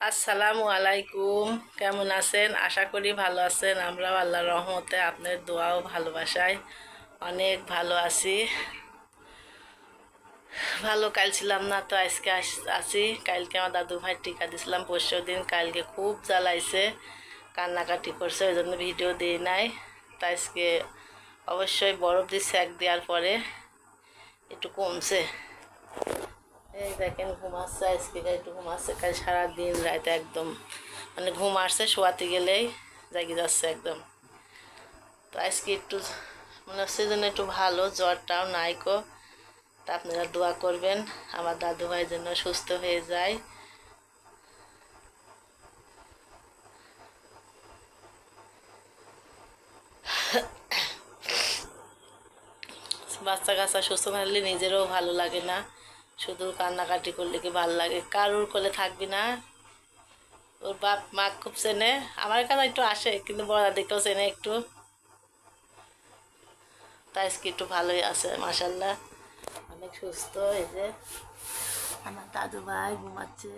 আসসালামু আলাইকুম। কেমন আছেন? আশা করি ভালো আছেন। আমরাও আল্লাহ রহমতে আপনার দোয়াও ভালোবাসায় অনেক ভালো আছি। ভালো কাল ছিলাম না, তো আজকে আস- আছি। কালকে আমার দাদু ভাই টিকা দিছিলাম পরশু দিন। কালকে খুব জ্বালাইছে, কান্নাকাটি করছে ওই জন্য ভিডিও দিই নাই। তা আজকে অবশ্যই বরফ দিয়ে স্যাক দেওয়ার পরে, একটু কমছে। এই দেখেন ঘুমাচ্ছে আজকে একটু ঘুমাচ্ছে কাল সারাদিন রাতে একদম মানে ঘুম আসছে, শোয়াতে গেলেই জাগি যাচ্ছে একদম। তো আজকে একটু, মনে হচ্ছে যেন একটু ভালো, জ্বরটাও নাই কো। তা আপনারা দোয়া করবেন, আমার দাদু ভাই যেন সুস্থ হয়ে যায়। বাচ্চা কাচ্চা সুস্থ থাকলে নিজেরও ভালো লাগে না। শুধু কান্নাকাটি করলে কি ভালো লাগে? কারুর কোলে থাকবি না। ওর বাপ, মা খুব চেনে। আমার কাছে একটু আসে, কিন্তু বড় দিকেও চেনে একটু। তাই আজকে একটু ভালোই আছে মাসাল্লাহ অনেক সুস্থ, এই যে আমার দাদু ভাই ঘুমাচ্ছে।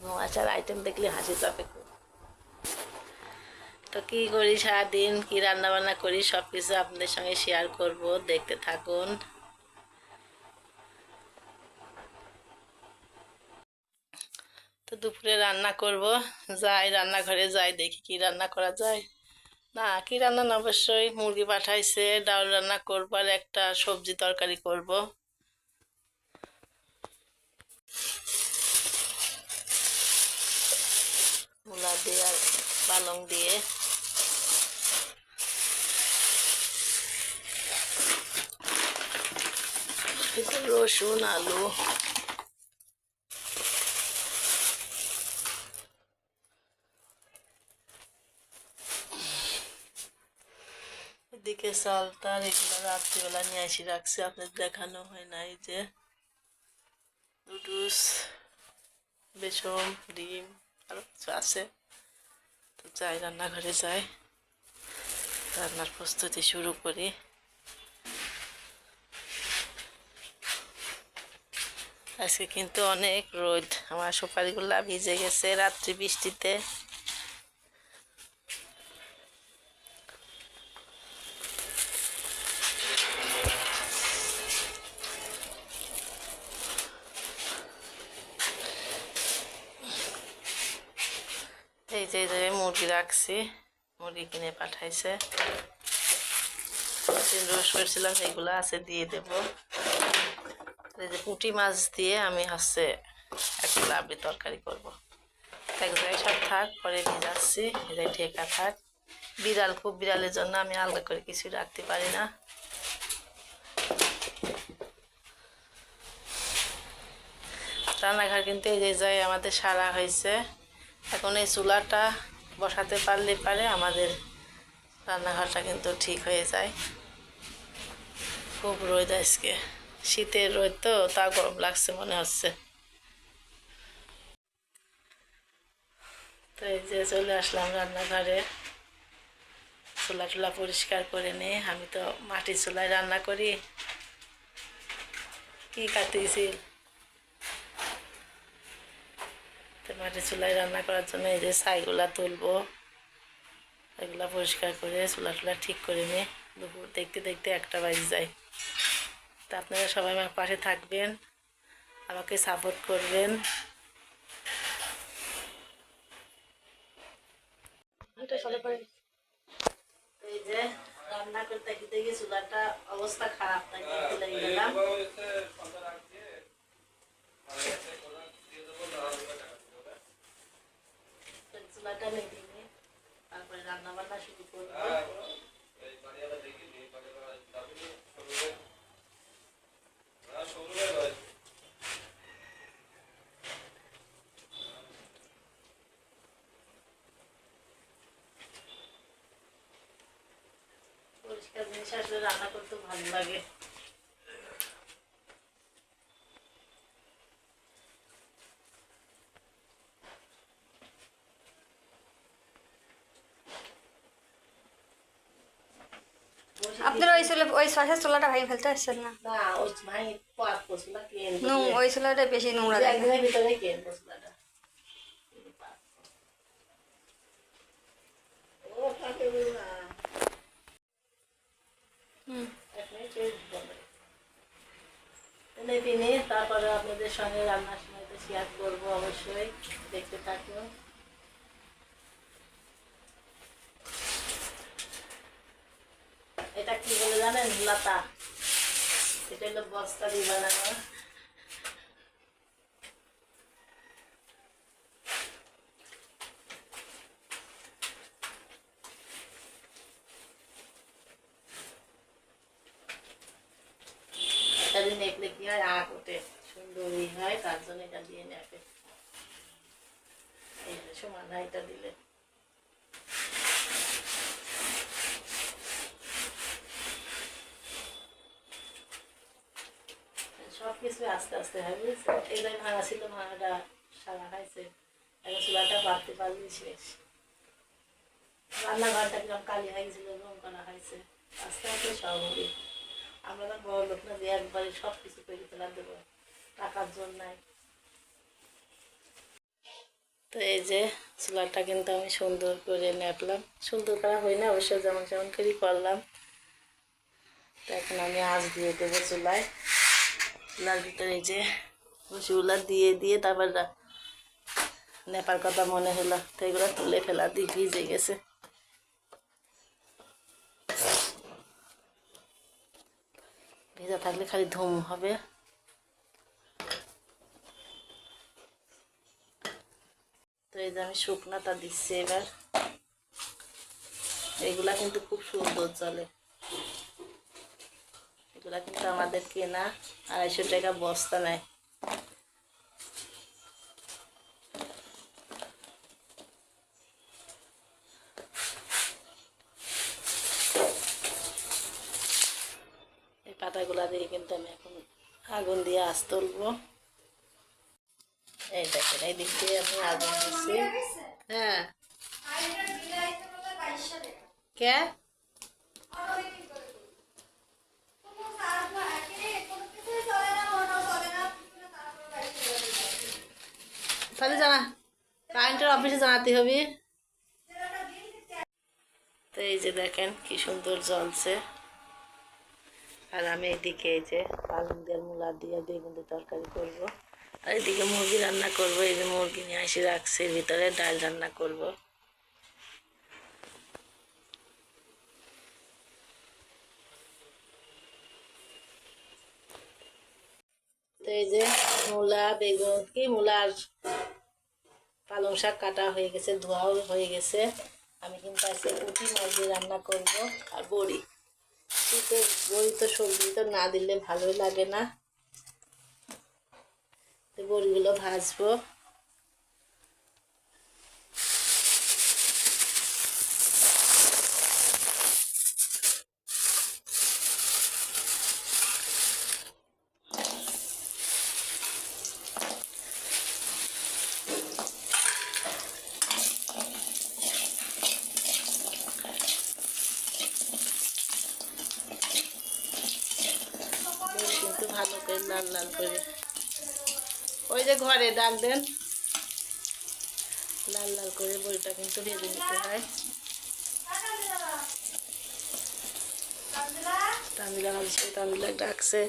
ঘুমাচ্ছার আইটেম দেখলে হাসি চাপে খুব। তো কী করি সারাদিন? কী রান্না বান্না করি? সব কিছু আপনাদের সঙ্গে শেয়ার করব। দেখতে থাকুন। তো দুপুরে রান্না করব। যাই রান্নাঘরে যাই, দেখি কি রান্না করা যায়। না, কি রান্না না, অবশ্যই মুরগি পাঠাইছে, ডাল রান্না করব আর একটা সবজি তরকারি করব। মূলা দিয়ে আর পালং দিয়ে একটু রসুন আলু এদিকে চালটা এগুলো রাত্রিবেলা নিয়ে আসি রাখছি, আপনাদের দেখানো হয় না এই যে। নুডলস, বেসন, ডিম আরও কিছু আছে। তো যাই, রান্নাঘরে যাই। রান্নার প্রস্তুতি শুরু করি। আজকে কিন্তু অনেক রোদ। আমার সুপারিগুলা ভিজে গেছে রাত্রি বৃষ্টিতে। এই যে, এই মুরগি রাখছি। মুরগি কিনে পাঠাইছে। রোজ করছিলাম, এগুলো আছে, দিয়ে দেব। যে পুঁটি মাছ দিয়ে আমি হচ্ছে একটা লাবড়ি তরকারি করব। এক জায়গায় সব থাক, পরে নিয়ে যাচ্ছি। ঠেকা থাক। বিড়াল, খুব বিড়ালের জন্য আমি আলাদা করে কিছু রাখতে পারি না। রান্নাঘর কিন্তু এই যে আমাদের সারা হয়েছে। এখন এই চুলাটা বসাতে পারলে পারে আমাদের রান্নাঘরটা কিন্তু ঠিক হয়ে যায়। খুব রোদ আজকে। শীতের রোদ তো, তা গরম লাগছে মনে হচ্ছে। তো এই যে চলে আসলাম রান্নাঘরে। চুলা টুলা পরিষ্কার করে নিয়ে আমি তো মাটির চুলায় রান্না করি। কি কাটিয়েছি তো মাটির চুলায় রান্না করার জন্য এই যে ছাইগুলা তুলবো। এগুলা পরিষ্কার করে চুলা টুলা ঠিক করে নিয়ে দুপুর দেখতে দেখতে একটা বাজে যায়। তা আপনারা সবাই আমার পাশে থাকবেন, আমাকে সাপোর্ট করবেন। যে, রান্না চুলাটা অবস্থা খারাপ গেলাম চুলাটা তারপরে রান্না বান্না শুরু করব। আসলে রান্না করতে ভালো লাগে। আপনারা ওই চুলে ওই শ্বাসের চুলাটা ভাঙি ফেলতে আসছেন না? ওই ওই চুলাটা বেশি নোংরা ভিতরে কিনবো পশলাটা ও থাকে না হুম এনে তিনি তারপরে আপনাদের সঙ্গে রান্নার সময় শেয়ার করব অবশ্যই। দেখতে থাকুন। এটা কি বলে জানেন? লতা। এটা হলো বস্তা দিয়ে বানানো। নেকলে কি হয়? আঁক ওঠে। সুন্দরই হয়, তার জন্য এটা দিয়ে যে সমান হয় এটা দিলে। আস্তে আস্তে হয় এইটাই ভাঙা ছিল, ভাঙাটা সারা এখন চুলাটা বাড়তে পারলে শেষ। রান্নাঘরটা কীরকম কালি হয়ে গেছিল রং করা হয়েছে। আস্তে আস্তে সব হবে। আমরা তো বড় লোক না, যে একবারে সব কিছু করে ফেলা দেবো। টাকার জন্য তো এই যে চুলাটা কিন্তু আমি সুন্দর করে নেপলাম সুন্দর করা হয় না, অবশ্য যেমন যেমন করেই করলাম। তো এখন আমি আঁচ দিয়ে দেবো চুলায়। চুলার ভিতরে এই যে রসগুলা দিয়ে দিয়ে তারপর নেপার কথা মনে হলো, তো এগুলো তুলে ফেলা দিয়ে ভিজে গেছে। ভেজা থাকলে খালি ধুম হবে। এই যে আমি শুকনাটা দিচ্ছি এবার। এগুলা কিন্তু খুব সুন্দর চলে। এগুলা কিন্তু আমাদের কেনা আড়াইশো টাকা বস্তা নেয়। পাতাগুলা দিয়ে কিন্তু আমি এখন আগুন দিয়ে আঁচ তুলবো। এই দেখেন এই দিক দিয়ে আমি আগুন দিচ্ছি হ্যাঁ। কে? তাহলে জানা অফিসে জানাতে হবে। তো এই যে দেখেন, কি সুন্দর জ্বলছে। আর আমি এদিকে এই যে পালং দিয়ে মূলা দিয়ে বেগুন দিয়ে তরকারি করব। আর এদিকে মুরগি রান্না করব, এই যে মুরগি নিয়ে আসি রাখছি, ভিতরে ডাল রান্না করব। তো এই যে মূলা, বেগুন, কি মূলা আর পালং শাক কাটা হয়ে গেছে, ধোয়াও হয়ে গেছে। আমি কিন্তু আজকে পুঁটি দিয়ে রান্না করব আর বড়ি। শীতের বড়ি তো সবজি তো না দিলে ভালোই লাগে না। বড়িগুলো ভাজবো। ভালো করে লাল লাল করে ওই যে ঘরে ডাক দেন। লাল লাল করে বইটা কিন্তু ভেজে নিতে হয়। তামিলা তামিলা ডাকছে।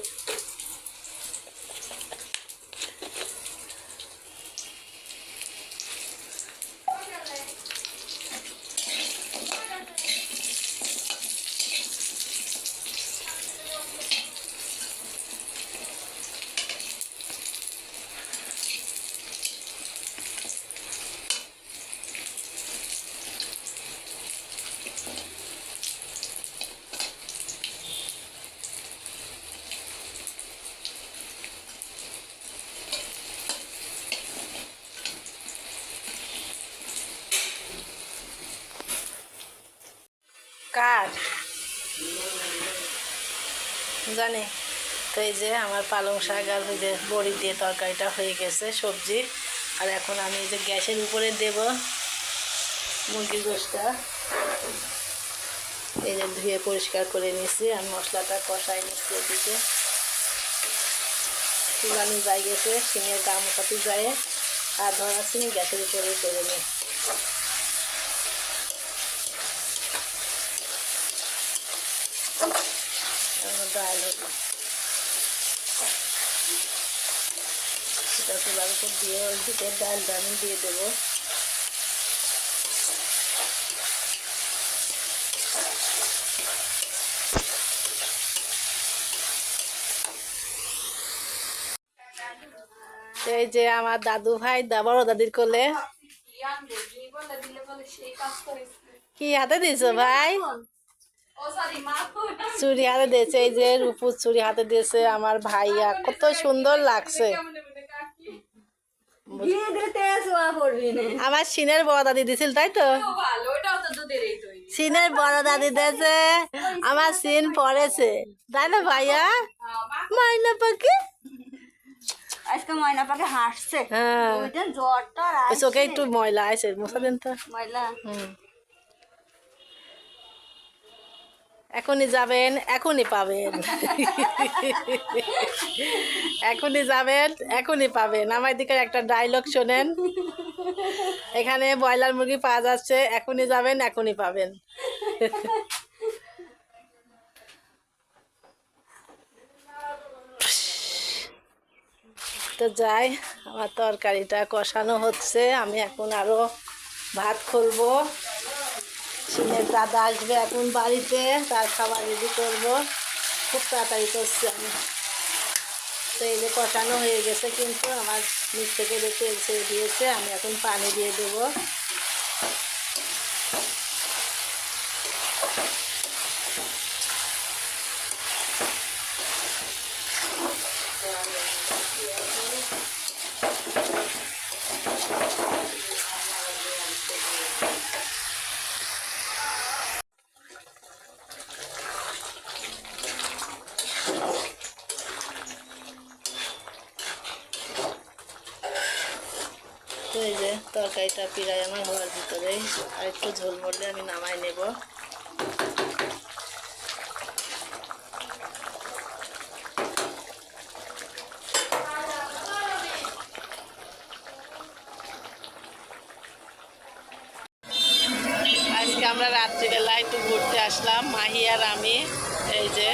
কার? জানি। তো এই যে আমার পালং শাক আর ওই যে বড়ি দিয়ে তরকারিটা হয়ে গেছে, সবজি। আর এখন আমি এই যে গ্যাসের উপরে দেব মুরগির গোষ্ঠটা এই যে ধুয়ে পরিষ্কার করে নিছি আর মশলাটা কষাই নিচ্ছি এদিকে। চুলানি যাই গেছে গা মশাতে যায়, আর ধরা শিঙে গ্যাসের উপরে করে নিই। ডাল হলো সেটা চুলার উপর দিয়ে ওই দিকে ডালটা আমি দিয়ে দেবো এই যে আমার দাদু ভাই বড় দাদির কোলে কি হাতে দিয়েছ ভাই? চুরি হাতে দিয়েছে এই যে রূপুর চুরি হাতে দিয়েছে আমার ভাইয়া কত সুন্দর লাগছে। আমার সিনের বড় দাদি দিছিল তাই তো? সিনের বড় দাদি দিয়েছে আমার সিন পড়েছে তাই না ভাইয়া? মাইনা পাখি? আজকে ময়না পাকে হাসছে। হ্যাঁ। জ্বরটা চোখে একটু ময়লা আছে মশা দেন তো। ময়লা। হুম। এখনই যাবেন, এখনই পাবেন। এখনই যাবেন, এখনই পাবেন। আমার দিকে একটা ডায়লগ শোনেন। এখানে ব্রয়লার মুরগি পাওয়া যাচ্ছে, এখনই যাবেন, এখনই পাবেন। তো যাই, আমার তরকারিটা কষানো হচ্ছে। আমি এখন আরও ভাত খুলবো। সিনের দাদা আসবে এখন বাড়িতে, তার খাবার রেডি করব। খুব তাড়াতাড়ি করছি আমি। তো এই যে কষানো হয়ে গেছে কিন্তু, আমার নিচ থেকে দেখে এসে দিয়েছে, আমি এখন পানি দিয়ে দেবো। তো এই যে তরকারিটা পিড়াই আমার হওয়ার ভিতরেই। আর একটু ঝোল মরলে আমি নামাই নেব আজকে আমরা রাত্রিবেলা একটু ঘুরতে আসলাম মাহি আর আমি এই যে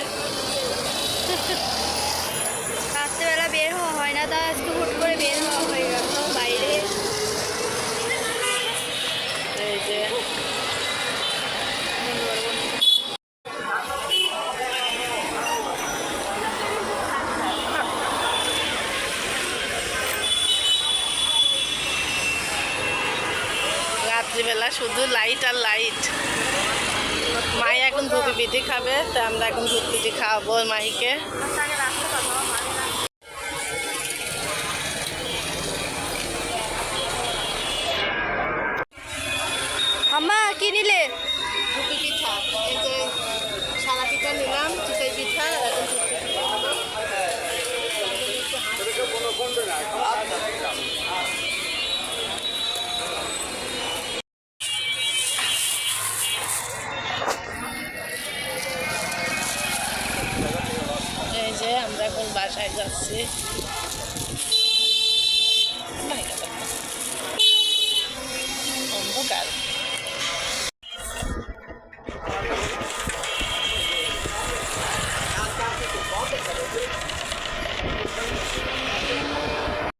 রাত্রেবেলা বের হওয়া হয় না তা আজকে হুট করে বের হওয়া হয়ে গেল বাইরে এই যে রাত্রিবেলা শুধু লাইট আর লাইট ধুপি পিঠি খাবে তা আমরা এখন ধুপি পিঠি খাওয়াবো মাহিকে। বাসায় যাচ্ছি